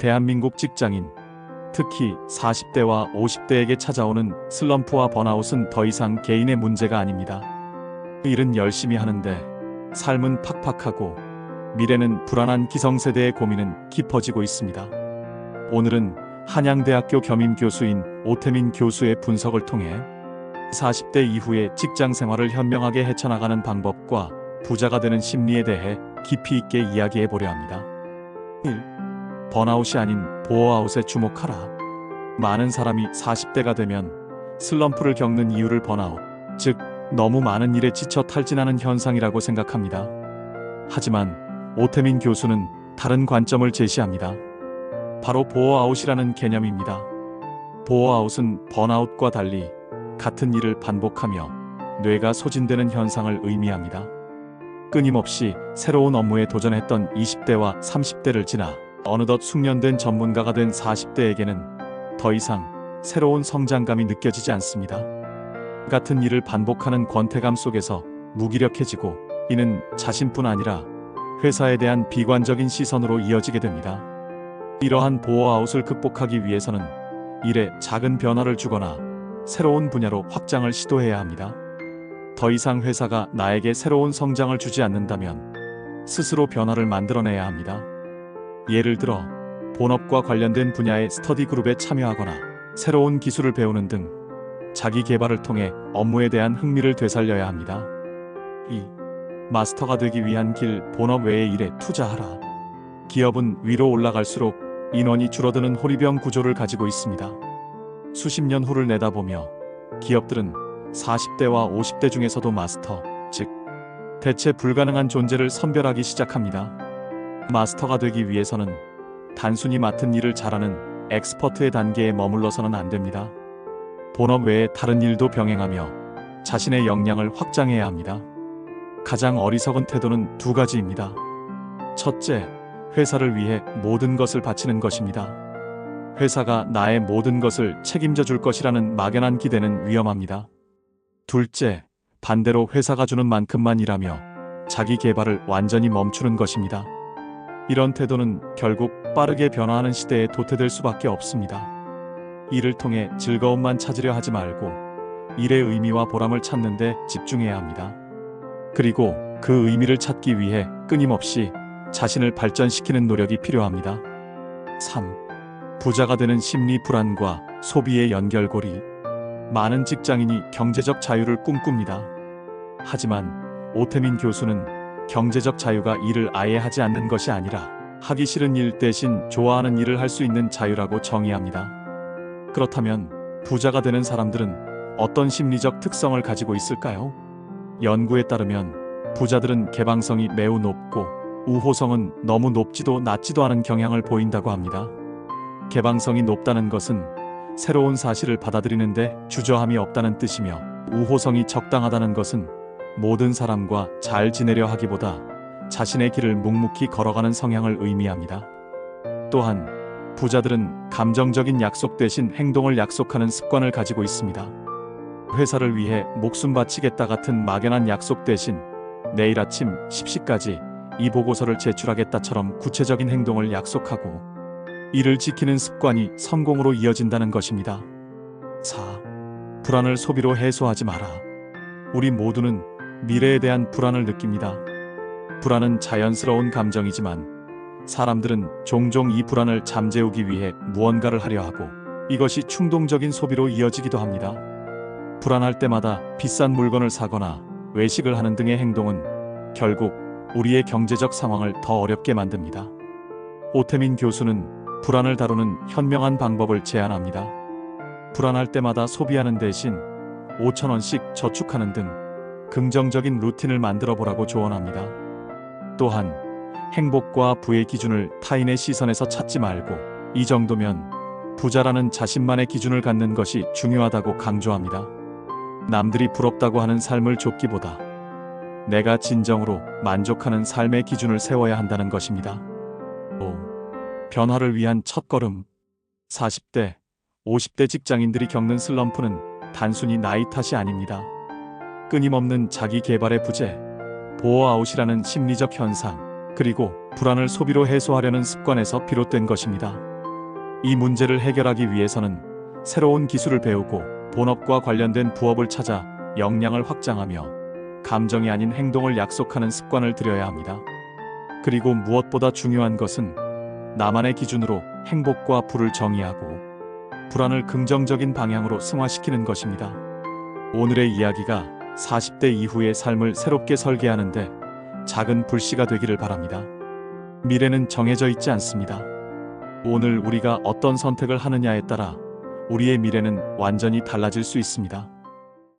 대한민국 직장인, 특히 40대와 50대에게 찾아오는 슬럼프와 번아웃은 더 이상 개인의 문제가 아닙니다. 일은 열심히 하는데 삶은 팍팍하고 미래는 불안한 기성세대의 고민은 깊어지고 있습니다. 오늘은 한양대학교 겸임 교수인 오태민 교수의 분석을 통해 40대 이후의 직장 생활을 현명하게 헤쳐나가는 방법과 부자가 되는 심리에 대해 깊이 있게 이야기해 보려 합니다. 1. 번아웃이 아닌 보어아웃에 주목하라. 많은 사람이 40대가 되면 슬럼프를 겪는 이유를 번아웃, 즉 너무 많은 일에 지쳐 탈진하는 현상이라고 생각합니다. 하지만 오태민 교수는 다른 관점을 제시합니다. 바로 보어아웃이라는 개념입니다. 보어아웃은 번아웃과 달리 같은 일을 반복하며 뇌가 소진되는 현상을 의미합니다. 끊임없이 새로운 업무에 도전했던 20대와 30대를 지나 어느덧 숙련된 전문가가 된 40대에게는 더 이상 새로운 성장감이 느껴지지 않습니다. 같은 일을 반복하는 권태감 속에서 무기력해지고 이는 자신뿐 아니라 회사에 대한 비관적인 시선으로 이어지게 됩니다. 이러한 보어아웃을 극복하기 위해서는 일에 작은 변화를 주거나 새로운 분야로 확장을 시도해야 합니다. 더 이상 회사가 나에게 새로운 성장을 주지 않는다면 스스로 변화를 만들어내야 합니다. 예를 들어 본업과 관련된 분야의 스터디 그룹에 참여하거나 새로운 기술을 배우는 등 자기 개발을 통해 업무에 대한 흥미를 되살려야 합니다. 2. 마스터가 되기 위한 길 본업 외의 일에 투자하라. 기업은 위로 올라갈수록 인원이 줄어드는 호리병 구조를 가지고 있습니다. 수십 년 후를 내다보며 기업들은 40대와 50대 중에서도 마스터, 즉 대체 불가능한 존재를 선별하기 시작합니다. 마스터가 되기 위해서는 단순히 맡은 일을 잘하는 엑스퍼트의 단계에 머물러서는 안 됩니다. 본업 외에 다른 일도 병행하며 자신의 역량을 확장해야 합니다. 가장 어리석은 태도는 두 가지입니다. 첫째, 회사를 위해 모든 것을 바치는 것입니다. 회사가 나의 모든 것을 책임져 줄 것이라는 막연한 기대는 위험합니다. 둘째, 반대로 회사가 주는 만큼만 일하며 자기 개발을 완전히 멈추는 것입니다. 이런 태도는 결국 빠르게 변화하는 시대에 도태될 수밖에 없습니다. 일을 통해 즐거움만 찾으려 하지 말고 일의 의미와 보람을 찾는 데 집중해야 합니다. 그리고 그 의미를 찾기 위해 끊임없이 자신을 발전시키는 노력이 필요합니다. 3. 부자가 되는 심리 불안과 소비의 연결고리. 많은 직장인이 경제적 자유를 꿈꿉니다. 하지만 오태민 교수는 경제적 자유가 일을 아예 하지 않는 것이 아니라 하기 싫은 일 대신 좋아하는 일을 할 수 있는 자유라고 정의합니다. 그렇다면 부자가 되는 사람들은 어떤 심리적 특성을 가지고 있을까요? 연구에 따르면 부자들은 개방성이 매우 높고 우호성은 너무 높지도 낮지도 않은 경향을 보인다고 합니다. 개방성이 높다는 것은 새로운 사실을 받아들이는데 주저함이 없다는 뜻이며 우호성이 적당하다는 것은 모든 사람과 잘 지내려 하기보다 자신의 길을 묵묵히 걸어가는 성향을 의미합니다. 또한 부자들은 감정적인 약속 대신 행동을 약속하는 습관을 가지고 있습니다. 회사를 위해 목숨 바치겠다 같은 막연한 약속 대신 내일 아침 10시까지 이 보고서를 제출하겠다처럼 구체적인 행동을 약속하고 이를 지키는 습관이 성공으로 이어진다는 것입니다. 4. 불안을 소비로 해소하지 마라. 우리 모두는 미래에 대한 불안을 느낍니다. 불안은 자연스러운 감정이지만 사람들은 종종 이 불안을 잠재우기 위해 무언가를 하려 하고 이것이 충동적인 소비로 이어지기도 합니다. 불안할 때마다 비싼 물건을 사거나 외식을 하는 등의 행동은 결국 우리의 경제적 상황을 더 어렵게 만듭니다. 오태민 교수는 불안을 다루는 현명한 방법을 제안합니다. 불안할 때마다 소비하는 대신 5천원씩 저축하는 등 긍정적인 루틴을 만들어 보라고 조언합니다. 또한 행복과 부의 기준을 타인의 시선에서 찾지 말고 이 정도면 부자라는 자신만의 기준을 갖는 것이 중요하다고 강조합니다. 남들이 부럽다고 하는 삶을 좁기보다 내가 진정으로 만족하는 삶의 기준을 세워야 한다는 것입니다. 5. 변화를 위한 첫걸음 40대, 50대 직장인들이 겪는 슬럼프는 단순히 나이 탓이 아닙니다. 끊임없는 자기 개발의 부재, 보어아웃이라는 심리적 현상, 그리고 불안을 소비로 해소하려는 습관에서 비롯된 것입니다. 이 문제를 해결하기 위해서는 새로운 기술을 배우고 본업과 관련된 부업을 찾아 역량을 확장하며 감정이 아닌 행동을 약속하는 습관을 들여야 합니다. 그리고 무엇보다 중요한 것은 나만의 기준으로 행복과 불을 정의하고 불안을 긍정적인 방향으로 승화시키는 것입니다. 오늘의 이야기가 40대 이후의 삶을 새롭게 설계하는데 작은 불씨가 되기를 바랍니다. 미래는 정해져 있지 않습니다. 오늘 우리가 어떤 선택을 하느냐에 따라 우리의 미래는 완전히 달라질 수 있습니다.